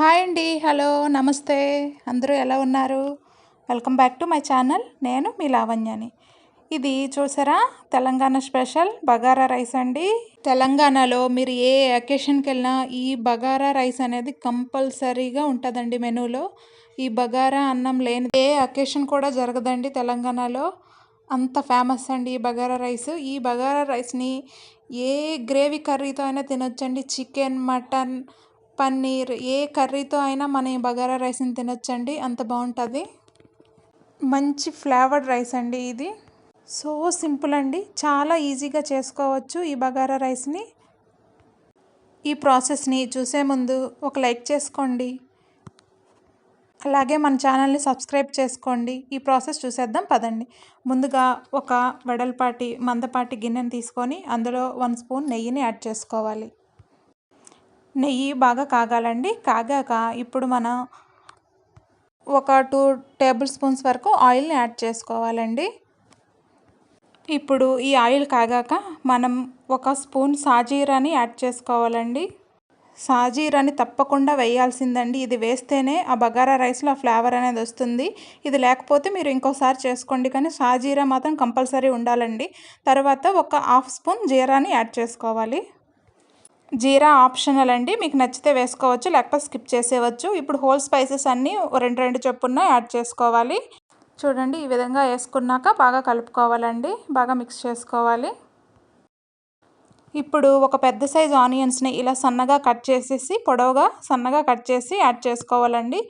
Hi అండి. Hello నమస్తే. అందరూ ఎలా ఉన్నారు? Welcome back to my channel. నేను మీ లావణ్యని. ఇది చూసారా? తెలంగాణ స్పెషల్ బగారా రైస్ అండి. తెలంగాణలో మీరు ఏ అకేషన్కి వెళ్ళినా ఈ బగారా రైస్ అనేది కంపల్సరీగా ఉంటుందండి మెనూలో. ఈ బగారా అన్నం లేని ఏ అకేషన్ కూడా జరగదండి తెలంగాణలో. అంత ఫేమస్ అండి ఈ బగారా రైస్. ఈ బగారా రైస్ని ఏ గ్రేవీ కర్రీతో అయినా తినొచ్చండి. చికెన్ మటన్ పన్నీర్ ఏ కర్రీతో అయినా మన ఈ బగారా రైస్ని తినొచ్చండి అంత బాగుంటుంది. మంచి ఫ్లేవర్డ్ రైస్ అండి ఇది. సో సింపుల్ అండి చాలా ఈజీగా చేసుకోవచ్చు ఈ బగారా రైస్ని. ఈ ప్రాసెస్ని చూసే ముందు ఒక లైక్ చేసుకోండి. అలాగే మన ఛానల్ని సబ్స్క్రైబ్ చేసుకోండి. ఈ ప్రాసెస్ చూసేద్దాం పదండి. ముందుగా ఒక వెడల్పాటి మందపాటి గిన్నెని తీసుకొని అందులో వన్ స్పూన్ నెయ్యిని యాడ్ చేసుకోవాలి. నెయ్యి బాగా కాగాలండి. కాగాక ఇప్పుడు మనం ఒక టూ టేబుల్ స్పూన్స్ వరకు ఆయిల్ని యాడ్ చేసుకోవాలండి. ఇప్పుడు ఈ ఆయిల్ కాగాక మనం ఒక స్పూన్ సాజీరాని యాడ్ చేసుకోవాలండి. సాజీరాని తప్పకుండా వేయాల్సిందండి. ఇది వేస్తేనే ఆ బగారా రైస్లో ఆ ఫ్లేవర్ అనేది వస్తుంది. ఇది లేకపోతే మీరు ఇంకోసారి చేసుకోండి. కానీ సాజీరా మాత్రం కంపల్సరీ ఉండాలండి. తర్వాత ఒక హాఫ్ స్పూన్ జీరాని యాడ్ చేసుకోవాలి. జీరా ఆప్షనల్ అండి. మీకు నచ్చితే వేసుకోవచ్చు లేకపోతే స్కిప్ చేసేవచ్చు ఇప్పుడు హోల్ స్పైసెస్ అన్నీ రెండు రెండు చొప్పున యాడ్ చేసుకోవాలి. చూడండి ఈ విధంగా వేసుకున్నాక బాగా కలుపుకోవాలండి. బాగా మిక్స్ చేసుకోవాలి. ఇప్పుడు ఒక పెద్ద సైజు ఆనియన్స్ని ఇలా సన్నగా కట్ చేసేసి పొడవుగా సన్నగా కట్ చేసి యాడ్ చేసుకోవాలండి.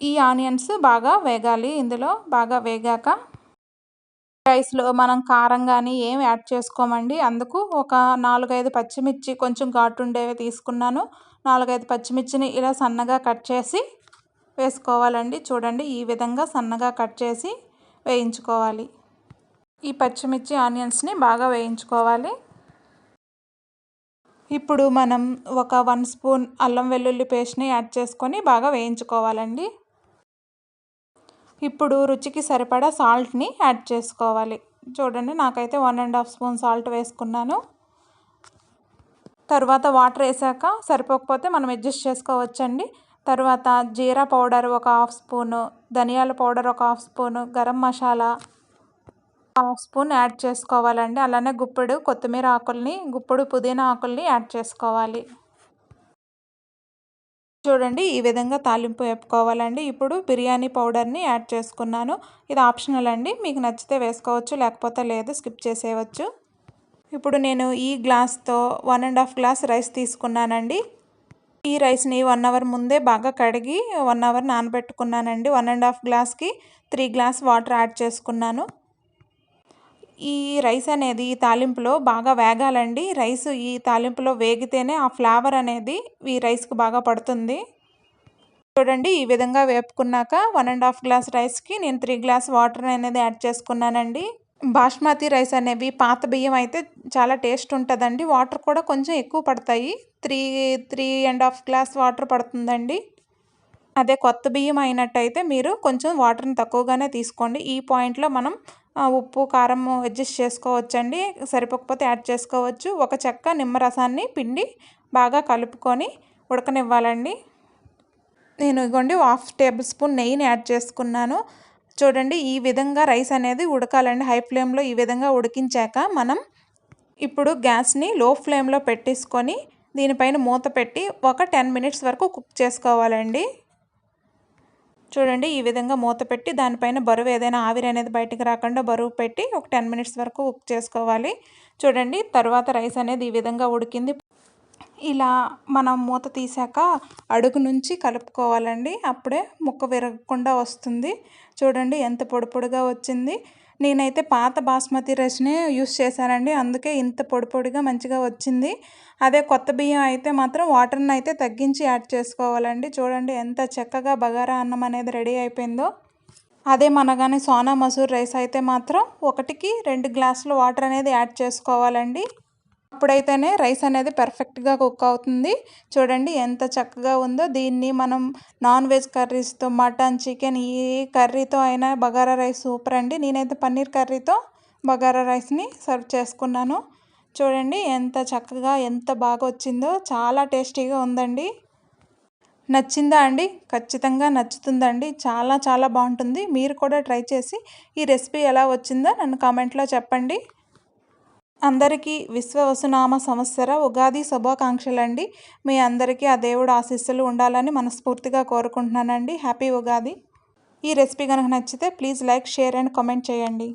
ఈ ఆనియన్స్ బాగా వేగాలి. ఇందులో బాగా వేగాక రైస్లో మనం కారం కానీ ఏం యాడ్ చేసుకోమండి. అందుకు ఒక నాలుగైదు పచ్చిమిర్చి కొంచెం ఘాటు ఉండేవి తీసుకున్నాను. నాలుగైదు పచ్చిమిర్చిని ఇలా సన్నగా కట్ చేసి వేసుకోవాలండి. చూడండి ఈ విధంగా సన్నగా కట్ చేసి వేయించుకోవాలి. ఈ పచ్చిమిర్చి ఆనియన్స్ని బాగా వేయించుకోవాలి. ఇప్పుడు మనం ఒక వన్ స్పూన్ అల్లం వెల్లుల్లి పేస్ట్ని యాడ్ చేసుకొని బాగా వేయించుకోవాలండి. ఇప్పుడు రుచికి సరిపడా సాల్ట్ని యాడ్ చేసుకోవాలి. చూడండి నాకైతే one and half spoon salt వేసుకున్నాను. తర్వాత వాటర్ వేసాక సరిపోకపోతే మనం అడ్జస్ట్ చేసుకోవచ్చండి. తర్వాత జీరా పౌడర్ ఒక హాఫ్ స్పూను ధనియాల పౌడర్ ఒక half spoon garam masala half spoon add చేసుకోవాలండి. అలానే గుప్పెడు కొత్తిమీర ఆకుల్ని గుప్పెడు పుదీనా ఆకుల్ని యాడ్ చేసుకోవాలి. చూడండి ఈ విధంగా తాలింపు వేపుకోవాలండి. ఇప్పుడు బిర్యానీ పౌడర్ని యాడ్ చేసుకున్నాను. ఇది ఆప్షనల్ అండి. మీకు నచ్చితే వేసుకోవచ్చు లేకపోతే లేదు స్కిప్ చేసేయవచ్చు. ఇప్పుడు నేను ఈ గ్లాస్తో one and half glass rice తీసుకున్నానండి. ఈ రైస్ని వన్ అవర్ ముందే బాగా కడిగి వన్ అవర్ నానబెట్టుకున్నానండి. వన్ అండ్ హాఫ్ గ్లాస్కి త్రీ గ్లాస్ వాటర్ యాడ్ చేసుకున్నాను. ఈ రైస్ అనేది ఈ తాలింపులో బాగా వేగాలండి. రైస్ ఈ తాలింపులో వేగితేనే ఆ ఫ్లేవర్ అనేది ఈ రైస్కి బాగా పడుతుంది. చూడండి ఈ విధంగా వేపుకున్నాక వన్ అండ్ హాఫ్ గ్లాస్ రైస్కి నేను త్రీ గ్లాస్ వాటర్ అనేది యాడ్ చేసుకున్నానండి. బాస్మతి రైస్ అనేవి పాత బియ్యం అయితే చాలా టేస్ట్ ఉంటుందండి. వాటర్ కూడా కొంచెం ఎక్కువ పడతాయి. Three three and half glass water పడుతుందండి. అదే కొత్త బియ్యం అయినట్టయితే మీరు కొంచెం వాటర్ని తక్కువగానే తీసుకోండి. ఈ పాయింట్లో మనం ఉప్పు కారం అడ్జస్ట్ చేసుకోవచ్చండి. సరిపోకపోతే యాడ్ చేసుకోవచ్చు. ఒక చెక్క నిమ్మరసాన్ని పిండి బాగా కలుపుకొని ఉడకనివ్వాలండి. నేను ఇగోండి హాఫ్ టేబుల్ స్పూన్ నెయ్యిని యాడ్ చేసుకున్నాను. చూడండి ఈ విధంగా రైస్ అనేది ఉడకాలండి. హై ఫ్లేమ్లో ఈ విధంగా ఉడికించాక మనం ఇప్పుడు గ్యాస్ని లో ఫ్లేమ్లో పెట్టేసుకొని దీనిపైన మూత పెట్టి ఒక టెన్ మినిట్స్ వరకు కుక్ చేసుకోవాలండి. చూడండి ఈ విధంగా మూత పెట్టి దానిపైన బరువు ఏదైనా ఆవిరి అనేది బయటకు రాకుండా బరువు పెట్టి ఒక టెన్ మినిట్స్ వరకు కుక్ చేసుకోవాలి. చూడండి తర్వాత రైస్ అనేది ఈ విధంగా ఉడికింది. ఇలా మనం మూత తీసాక అడుగు నుంచి కలుపుకోవాలండి. అప్పుడే ముక్క విరగకుండా వస్తుంది. చూడండి ఎంత పొడి పొడిగా వచ్చింది. నేనైతే పాత బాస్మతి రైస్నే యూస్ చేశానండి. అందుకే ఇంత పొడి పొడిగా మంచిగా వచ్చింది. అదే కొత్త బియ్యం అయితే మాత్రం వాటర్ని అయితే తగ్గించి యాడ్ చేసుకోవాలండి. చూడండి ఎంత చక్కగా బగారా అన్నం అనేది రెడీ అయిపోయిందో. అదే మనగానే సోనా మసూర్ రైస్ అయితే మాత్రం ఒకటికి రెండు గ్లాసులు వాటర్ అనేది యాడ్ చేసుకోవాలండి. అప్పుడైతేనే రైస్ అనేది పర్ఫెక్ట్గా కుక్ అవుతుంది. చూడండి ఎంత చక్కగా ఉందో. దీన్ని మనం నాన్ వెజ్ కర్రీస్తో మటన్ చికెన్ ఏ కర్రీతో అయినా బగారా రైస్ సూపర్ అండి. నేనైతే పన్నీర్ కర్రీతో బగారా రైస్ని సర్వ్ చేసుకున్నాను. చూడండి ఎంత చక్కగా ఎంత బాగా వచ్చిందో. చాలా టేస్టీగా ఉందండి. నచ్చిందా అండి? ఖచ్చితంగా నచ్చుతుందండి. చాలా చాలా బాగుంటుంది. మీరు కూడా ట్రై చేసి ఈ రెసిపీ ఎలా వచ్చిందో నన్ను కామెంట్లో చెప్పండి. అందరికీ విశ్వవసునామ సంవత్సర ఉగాది శుభాకాంక్షలండి. మీ అందరికీ ఆ దేవుడు ఆశీస్సులు ఉండాలని మనస్ఫూర్తిగా కోరుకుంటున్నానండి. హ్యాపీ ఉగాది. ఈ రెసిపీ కనుక నచ్చితే please like share and comment చేయండి.